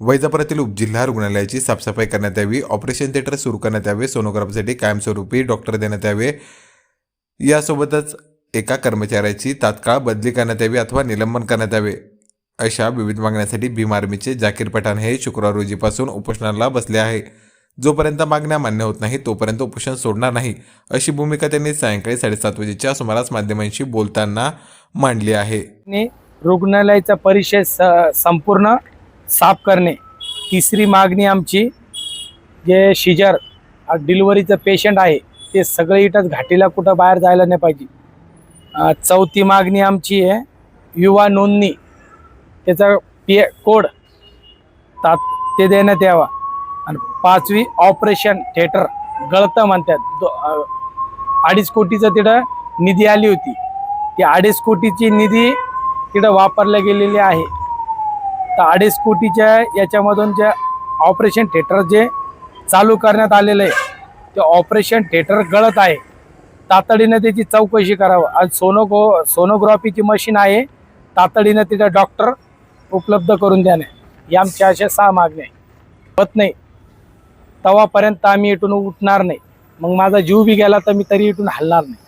वैजापुरातील उपजिल्हा रुग्णालयाची साफसफाई करण्यात यावी ऑपरेशन थिएटर सुरू करण्यात यावे सोनोग्राफीसाठी कायमस्वरूपी डॉक्टर देण्यात यावे. यासोबतच एका कर्मचाऱ्याची तात्काळ बदली करण्यात यावी अथवा निलंबन करण्यात यावे अशा विविध मागण्यांसाठी भीम आर्मीचे जाकीर पठाण हे शुक्रवार रोजीपासून उपोषणाला बसले आहे. जोपर्यंत मागण्या मान्य होत नाही तोपर्यंत उपोषण सोडणार नाही अशी भूमिका त्यांनी सायंकाळी साडेसात वाजेच्या सुमारास माध्यमांशी बोलताना मांडली आहे. रुग्णालयाचा परिषद संपूर्ण साफ करणे. तिसरी मागणी आमची जे शिजर डिलिव्हरीचं पेशंट आहे ते सगळे इटच घाटीला कुठं बाहेर जायला नाही पाहिजे. चौथी मागणी आमची आहे युवा नोंदणी. त्याचा पी कोड तात ते देण्यात यावा. आणि पाचवी ऑपरेशन थिएटर गळतं म्हणतात. दो- अडीच कोटीचं तिथं निधी आली होती. ती अडीच कोटीची निधी तिथं वापरल्या गेलेली आहे. तर अडीच कोटीच्या याच्यामधून जे ऑपरेशन थिएटर जे चालू करण्यात आलेलं आहे ते ऑपरेशन थिएटर गळत आहे. तातडीनं त्याची चौकशी करावं. आज सोनोगो सोनोग्राफीची मशीन आहे. तातडीनं तिथं डॉक्टर उपलब्ध करून द्याने. या आमच्या अशा सहा मागण्या आहे होत नाही. तवापर्यंत आम्ही इथून उठणार नाही. मग माझा जीव बी गेला तर मी तरी इथून हलणार नाही.